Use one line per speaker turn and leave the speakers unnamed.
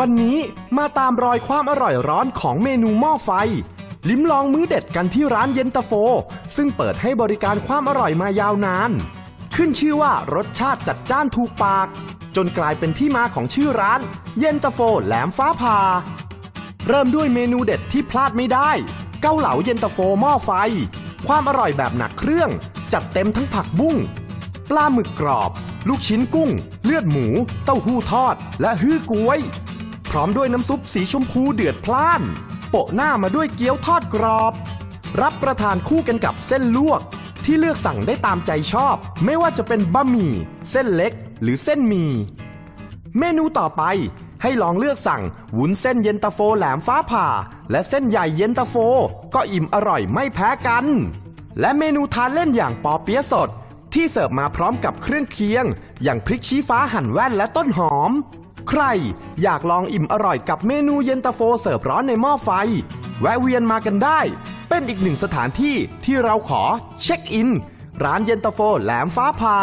วันนี้มาตามรอยความอร่อยร้อนของเมนูหม้อไฟ ลิ้มลองมื้อเด็ดกันที่ร้านเย็นตาโฟ ซึ่งเปิดให้บริการความอร่อยมายาวนาน ขึ้นชื่อว่ารสชาติจัดจ้านถูกปาก จนกลายเป็นที่มาของชื่อร้าน เย็นตาโฟแหลมฟ้าผ่าเริ่มด้วยเมนูเด็ดที่พลาดไม่ได้ เกาเหลาเย็นตาโฟหม้อไฟ ความอร่อยแบบหนักเครื่อง จัดเต็มทั้งผักบุ้งปลาหมึกกรอบ ลูกชิ้นกุ้ง เลือดหมู เต้าหู้ทอด และฮื้อกล้วย ร้อมด้วยน้ำซุปสีชมพูเดือดพล่าน โปะหน้ามาด้วยเกี๊ยวทอดกรอบ รับประทานคู่กันกับเส้นลวก ที่เลือกสั่งได้ตามใจชอบ ไม่ว่าจะเป็นบะหมี่ เส้นเล็ก หรือเส้นหมี่เมนูต่อไปให้ลองเลือกสั่งวุ้นเส้นเย็นตาโฟแหลมฟ้าผ่า และเส้นใหญ่เย็นตาโฟ ก็อิ่มอร่อยไม่แพ้กัน และเมนูทานเล่นอย่างปอเปี๊ยะสด ที่เสิร์ฟมาพร้อมกับเครื่องเคียง อย่างพริกชี้ฟ้าหั่นแว่นและต้นหอม ใครอยากลองอิ่มอร่อยกับเมนูเย็นตาโฟเสิร์ฟร้อนในหม้อไฟ แวะเวียนมากันได้ เป็นอีกหนึ่งสถานที่ที่เราขอเช็คอิน ร้านเย็นตาโฟแหลมฟ้าพา